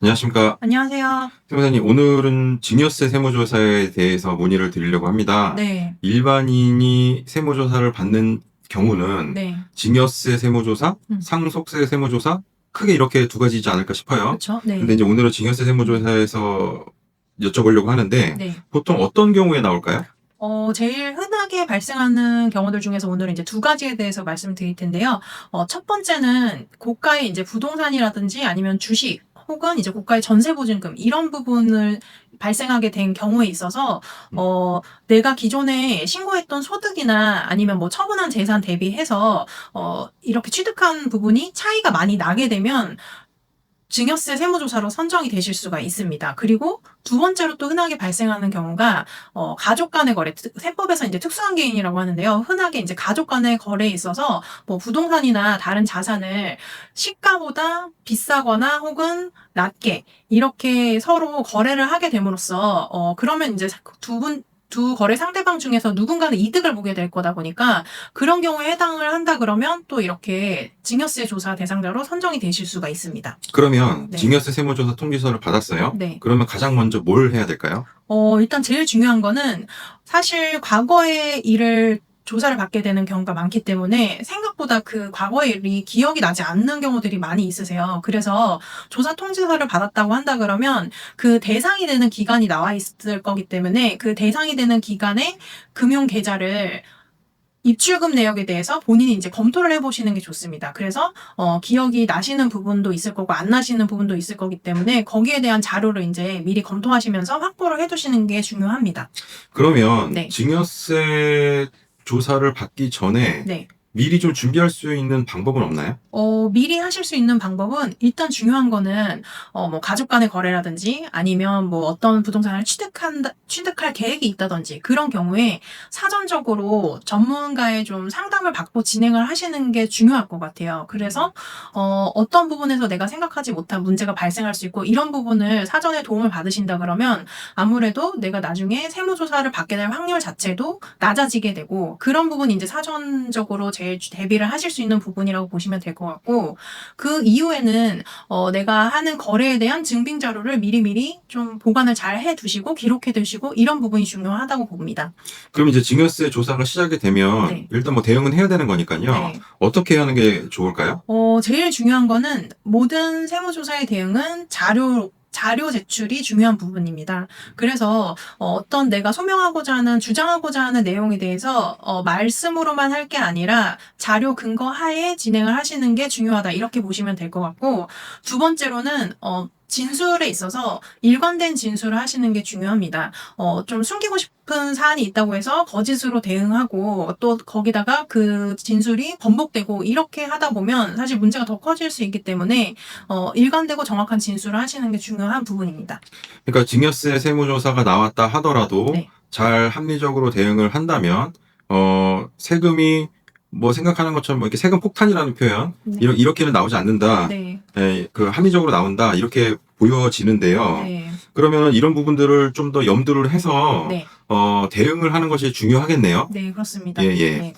안녕하십니까. 안녕하세요. 세무사님, 오늘은 증여세 세무조사에 대해서 문의를 드리려고 합니다. 네. 일반인이 세무조사를 받는 경우는 네. 증여세 세무조사, 음. 상속세 세무조사, 크게 이렇게 두 가지지 않을까 싶어요. 그렇죠. 네. 근데 이제 오늘은 증여세 세무조사에서 여쭤보려고 하는데 네. 보통 어떤 경우에 나올까요? 어, 제일 흔하게 발생하는 경우들 중에서 오늘은 이제 두 가지에 대해서 말씀드릴 텐데요. 어, 첫 번째는 고가의 이제 부동산이라든지 아니면 주식 혹은 이제 고가의 전세 보증금 이런 부분을 발생하게 된 경우에 있어서 어 내가 기존에 신고했던 소득이나 아니면 뭐 처분한 재산 대비해서 어 이렇게 취득한 부분이 차이가 많이 나게 되면 증여세 세무조사로 선정이 되실 수가 있습니다. 그리고 두 번째로 또 흔하게 발생하는 경우가 어, 가족 간의 거래, 특- 세법에서 이제 특수한 개인이라고 하는데요. 흔하게 이제 가족 간의 거래에 있어서 뭐 부동산이나 다른 자산을 시가보다 비싸거나 혹은 낮게 이렇게 서로 거래를 하게 됨으로써 어, 그러면 이제 두 분, 두 거래 상대방 중에서 누군가는 이득을 보게 될 거다 보니까 그런 경우에 해당을 한다 그러면 또 이렇게 증여세 조사 대상자로 선정이 되실 수가 있습니다. 그러면 네. 증여세 세무조사 통지서를 받았어요. 네. 그러면 가장 먼저 뭘 해야 될까요? 어, 일단 제일 중요한 거는 사실 과거의 일을 조사를 받게 되는 경우가 많기 때문에 생각보다 그 과거의 일이 기억이 나지 않는 경우들이 많이 있으세요. 그래서 조사 통지서를 받았다고 한다 그러면 그 대상이 되는 기간이 나와 있을 거기 때문에 그 대상이 되는 기간에 금융 계좌를 입출금 내역에 대해서 본인이 이제 검토를 해보시는 게 좋습니다. 그래서 어, 기억이 나시는 부분도 있을 거고 안 나시는 부분도 있을 거기 때문에 거기에 대한 자료를 이제 미리 검토하시면서 확보를 해두시는 게 중요합니다. 그러면 네. 증여세 조사를 받기 전에 네. 미리 좀 준비할 수 있는 방법은 없나요? 어, 미리 하실 수 있는 방법은 일단 중요한 거는 어, 뭐 가족 간의 거래라든지 아니면 뭐 어떤 부동산을 취득한다, 취득할 계획이 있다든지 그런 경우에 사전적으로 전문가의 좀 상담을 받고 진행을 하시는 게 중요할 것 같아요. 그래서 어, 어떤 부분에서 내가 생각하지 못한 문제가 발생할 수 있고 이런 부분을 사전에 도움을 받으신다 그러면 아무래도 내가 나중에 세무조사를 받게 될 확률 자체도 낮아지게 되고 그런 부분이 이제 사전적으로 제일 대비를 하실 수 있는 부분이라고 보시면 될 것 같고 그 이후에는 어, 내가 하는 거래에 대한 증빙 자료를 미리미리 좀 보관을 잘 해두시고 기록해 두시고 이런 부분이 중요하다고 봅니다. 그럼 이제 증여세 조사가 시작이 되면 네. 일단 뭐 대응은 해야 되는 거니까요. 네. 어떻게 하는 게 좋을까요? 어, 제일 중요한 거는 모든 세무조사의 대응은 자료 자료 제출이 중요한 부분입니다. 그래서 어, 떤 내가 소명하고자 하는 주장하고자 하는 내용에 대해서 어, 말씀으로만 할 게 아니라 자료 근거 하에 진행을 하시는 게 중요하다 이렇게 보시면 될 것 같고 두 번째로는 어, 진술에 있어서 일관된 진술을 하시는 게 중요합니다. 어, 좀 숨기고 싶은 사안이 있다고 해서 거짓으로 대응하고 또 거기다가 그 진술이 번복되고 이렇게 하다 보면 사실 문제가 더 커질 수 있기 때문에 어, 일관되고 정확한 진술을 하시는 게 중요한 부분입니다. 그러니까 증여세 세무조사가 나왔다 하더라도 네. 잘 합리적으로 대응을 한다면 어 세금이 뭐 생각하는 것처럼 뭐 이렇게 세금 폭탄이라는 표현 네. 이렇- 이렇게는 나오지 않는다. 네. 예, 그 합리적으로 나온다 이렇게 보여지는데요. 네. 그러면 이런 부분들을 좀 더 염두를 해서 네. 어, 대응을 하는 것이 중요하겠네요. 네, 그렇습니다. 예, 예. 네.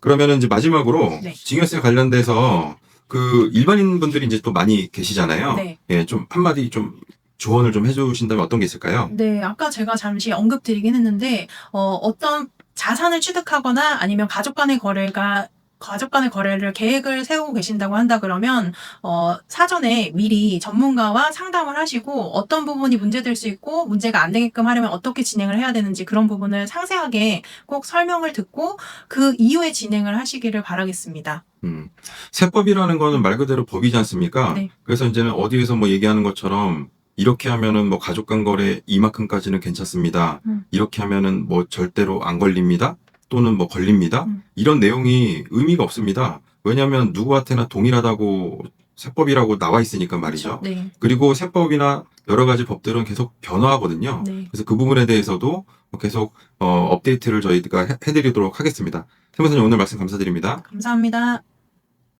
그러면은 이제 마지막으로 네. 증여세 관련돼서 그 일반인 분들이 이제 또 많이 계시잖아요. 네. 예, 좀 한마디 좀 조언을 좀 해주신다면 어떤 게 있을까요? 네, 아까 제가 잠시 언급드리긴 했는데, 어, 어떤 자산을 취득하거나 아니면 가족 간의 거래가 가족 간의 거래를 계획을 세우고 계신다고 한다 그러면 어, 사전에 미리 전문가와 상담을 하시고 어떤 부분이 문제될 수 있고 문제가 안 되게끔 하려면 어떻게 진행을 해야 되는지 그런 부분을 상세하게 꼭 설명을 듣고 그 이후에 진행을 하시기를 바라겠습니다. 음. 세법이라는 거는 말 그대로 법이지 않습니까? 네. 그래서 이제는 어디에서 뭐 얘기하는 것처럼 이렇게 하면은 뭐 가족 간 거래 이만큼까지는 괜찮습니다. 음. 이렇게 하면은 뭐 절대로 안 걸립니다. 또는 뭐 걸립니다. 음. 이런 내용이 의미가 없습니다. 왜냐하면 누구한테나 동일하다고 세법이라고 나와 있으니까 말이죠. 네, 그리고 세법이나 여러 가지 법들은 계속 변화하거든요. 네. 그래서 그 부분에 대해서도 계속 어, 업데이트를 저희가 해- 해드리도록 하겠습니다. 세무사님 오늘 말씀 감사드립니다. 감사합니다.